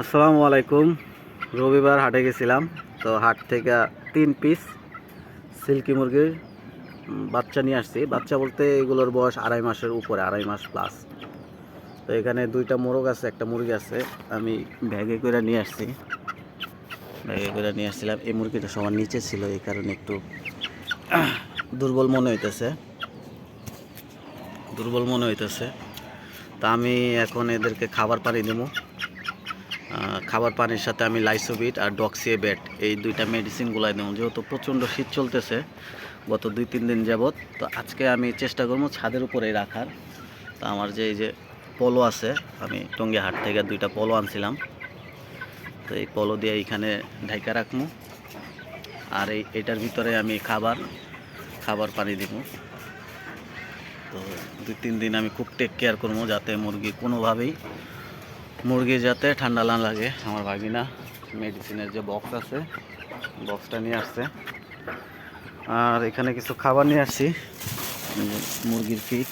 আসসালামু আলাইকুম। রবিবার হাটে গেছিলাম, তো হাট থেকে তিন পিস সিল্কি মুরগির বাচ্চা নিয়ে আসছি। বাচ্চা বলতে এগুলোর বয়স আড়াই মাসের উপরে, আড়াই মাস প্লাস তো এখানে দুইটা মোরগ আছে, একটা মুরগি আছে, আমি ব্যাগে করে নিয়ে আসছি। ব্যাগে করে নিয়ে আসছিলাম। এই মুরগিটা সবার নিচে ছিল, এই কারণে একটু দুর্বল মনে হইতেছে। দুর্বল মনে হইতেছে। তা আমি এখন এদেরকে খাবার পানি দেবো। খাবার পানির সাথে আমি লাইসোবিট আর ডক্সিয়ে ব্যাট এই দুইটা মেডিসিন গুলাই দেবো। যেহেতু প্রচণ্ড শীত চলতেছে, গত দুই তিন দিন যাবৎ, তো আজকে আমি চেষ্টা করব ছাদের উপরেই রাখার। তো আমার যে এই যে পলো আছে, আমি টঙ্গি হাট থেকে দুইটা পলো আনছিলাম। তো এই পলো দিয়ে এইখানে ঢাইকা রাখব। আর এই এটার ভিতরে আমি খাবার খাবার পানি দিব। তো দুই তিন দিন আমি খুব টেক কেয়ার করব যাতে মুরগি কোনোভাবেই মুরগি যাতে ঠান্ডা না লাগে, আমার ভাগিনা মেডিসিনের যে বক্স আছে বক্সটা নিয়ে আসছে। আর এখানে কিছু খাবার নিয়ে আসছি। মুরগির ফিট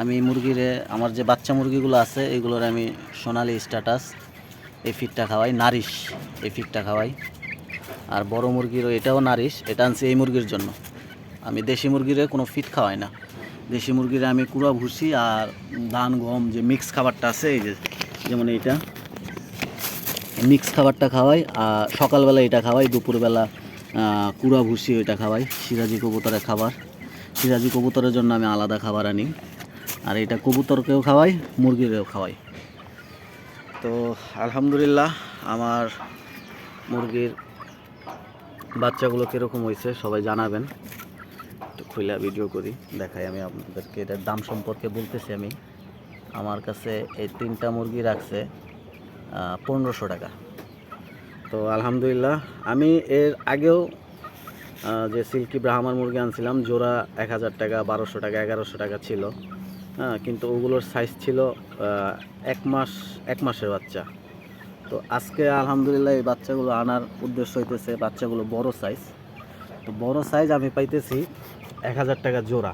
আমি মুরগিরে, আমার যে বাচ্চা মুরগিগুলো আছে, এগুলোর আমি সোনালি স্ট্যাটাস এই ফিটটা খাওয়াই, নারিশ। এই ফিটটা খাওয়াই। আর বড় মুরগিরও এটাও নারিশ। এটা আনছি এই মুরগির জন্য। আমি দেশি মুরগিরে কোনো ফিট খাওয়াই না। দেশি মুরগিরে আমি কুড়া ভুসি আর ধান, গম যে মিক্স খাবারটা আছে, এই যে যেমন এইটা। মিক্স খাবারটা খাওয়াই, আর সকালবেলা এটা খাওয়াই, দুপুরবেলা কুড়া ভুসি ওইটা খাওয়াই, সিরাজি কবুতরের খাবার। সিরাজি কবুতরের জন্য আমি আলাদা খাবার আনি। আর এটা কবুতরকেও খাওয়াই, মুরগিরেও খাওয়াই। তো আলহামদুলিল্লাহ, আমার মুরগির বাচ্চাগুলো কীরকম হয়েছে সবাই জানাবেন। একটু খুলে ভিডিও করি, দেখাই আমি আপনাদেরকে, এটার দাম সম্পর্কে বলতেছি আমি। আমার কাছে এই তিনটা মুরগি রাখছে পনেরোশো টাকা। তো আলহামদুলিল্লাহ, আমি এর আগেও যে সিল্কি ব্রাহ্মার মুরগি আনছিলাম, জোড়া এক হাজার টাকা, বারোশো টাকা, এগারোশো টাকা ছিল। হ্যাঁ কিন্তু ওগুলোর সাইজ ছিল এক মাস, এক মাসের বাচ্চা। তো আজকে আলহামদুলিল্লাহ এই বাচ্চাগুলো আনার উদ্দেশ্য হইতেছে বাচ্চাগুলো বড় সাইজ তো বড় সাইজ আমি পাইতেছি এক হাজার টাকা জোড়া।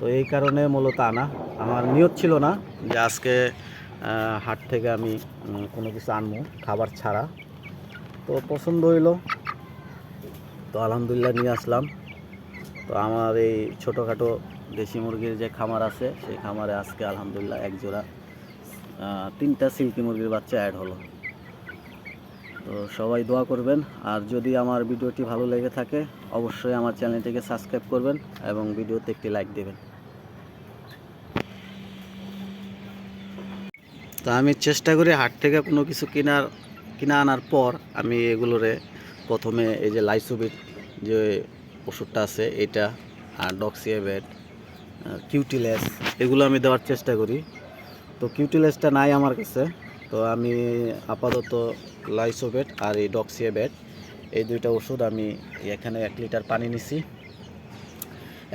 তো এই কারণে মূলত আনা। আমার নিয়ত ছিল না যে আজকে হাট থেকে আমি কোনো কিছু আনব, খাবার ছাড়া। তো পছন্দ হইল। তো আলহামদুলিল্লাহ নিয়ে আসলাম। তো আমার এই ছোটোখাটো দেশি মুরগির যে খামার আছে, সেই খামারে আজকে আলহামদুলিল্লাহ এক জোড়া তিনটা সিল্কি মুরগির বাচ্চা অ্যাড হলো। তো সবাই দোয়া করবেন। আর যদি আমার ভিডিওটি ভালো লেগে থাকে, অবশ্যই আমার চ্যানেলটিকে সাবস্ক্রাইব করবেন এবং ভিডিওতে একটি লাইক দেবেন। তো আমি চেষ্টা করি হাট থেকে কোনো কিছু কেনার, কিনা আনার পর আমি এগুলোরে প্রথমে এই যে লাইসোবিট যে ওষুধটা আছে, এটা আর ডক্সিয়াবেট কিউটিলেস, এগুলো আমি দেওয়ার চেষ্টা করি। তো কিউটিলেসটা নাই আমার কাছে। তো আমি আপাতত লাইসোবেট আর এই ডক্সিয়াবেট এই দুইটা ওষুধ আমি এখানে এক লিটার পানি নিছি।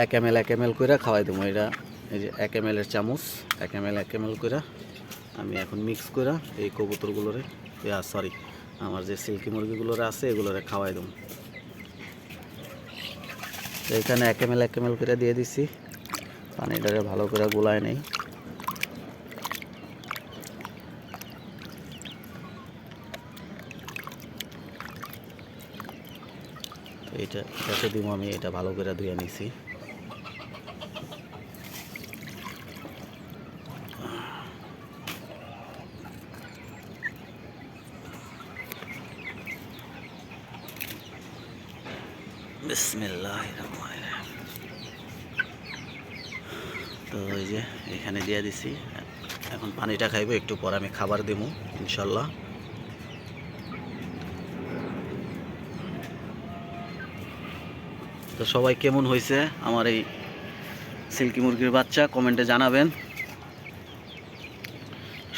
এক এম এল এক এম এল করে খাওয়াই দেবো। এটা এই যে এক এম এর চামচ, এক এম এল এক এম এল করে আমি এখন মিক্স করে এই কবুতরগুলোরে সরি আমার যে সিল্কি মুরগিগুলোরে আছে, এগুলোরে খাওয়াই দেবো। এখানে এক এম এল এক এম এল করে দিয়ে দিছি। পানিটারে ভালো করে গোলায় নেই। এটা এটাতে দিব আমি, এটা ভালো করে ধুয়ে নিছি। বিসমিল্লাহ তো ওই যে, এখানে দিয়ে দিছি। এখন পানিটা খাইবো, একটু পর আমি খাবার দেবো ইনশাল্লাহ তো সবাই কেমন হয়েছে আমার এই সিল্কি মুরগির বাচ্চা? কমেন্টে জানাবেন।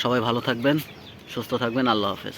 সবাই ভালো থাকবেন, সুস্থ থাকবেন, আল্লাহ হাফেজ।